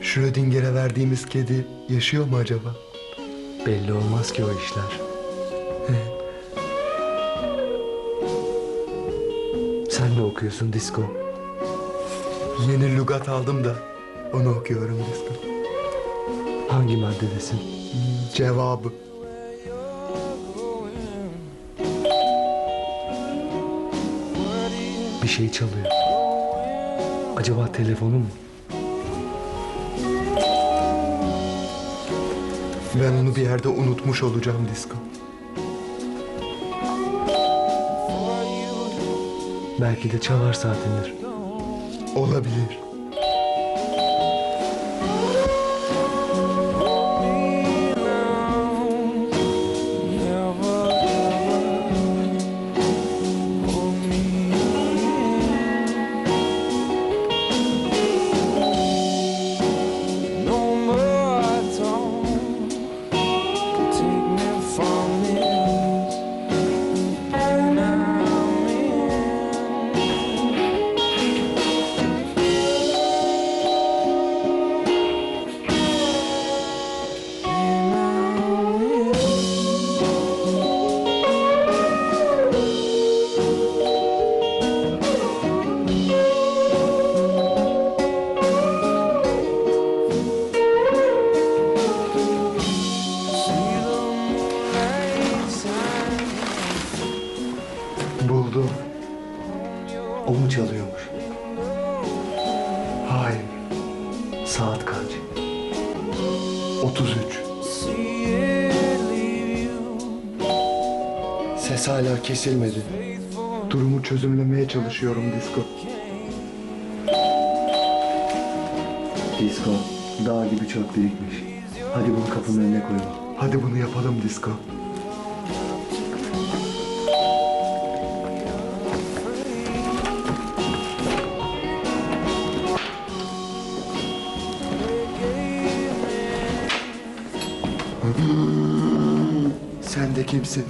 Schrödinger'e verdiğimiz kedi yaşıyor mu acaba? Belli olmaz ki o işler. Sen ne okuyorsun Disko? Yeni lügat aldım da onu okuyorum Disco. Hangi maddedesin? Cevabı. Bir şey çalıyor. Acaba telefonu mu? Ben onu bir yerde unutmuş olacağım Disco. Belki de çalar saatindir. Olabilir. O mu çalıyormuş? Hayır. Saat kaç? 33. See it leave you Ses hala kesilmedi. Durumu çözümlemeye çalışıyorum Disco. Disko, dağ gibi çok birikmiş. Hadi bunu kapının önüne koyalım. Hadi bunu yapalım Disco. Sen de kimsin?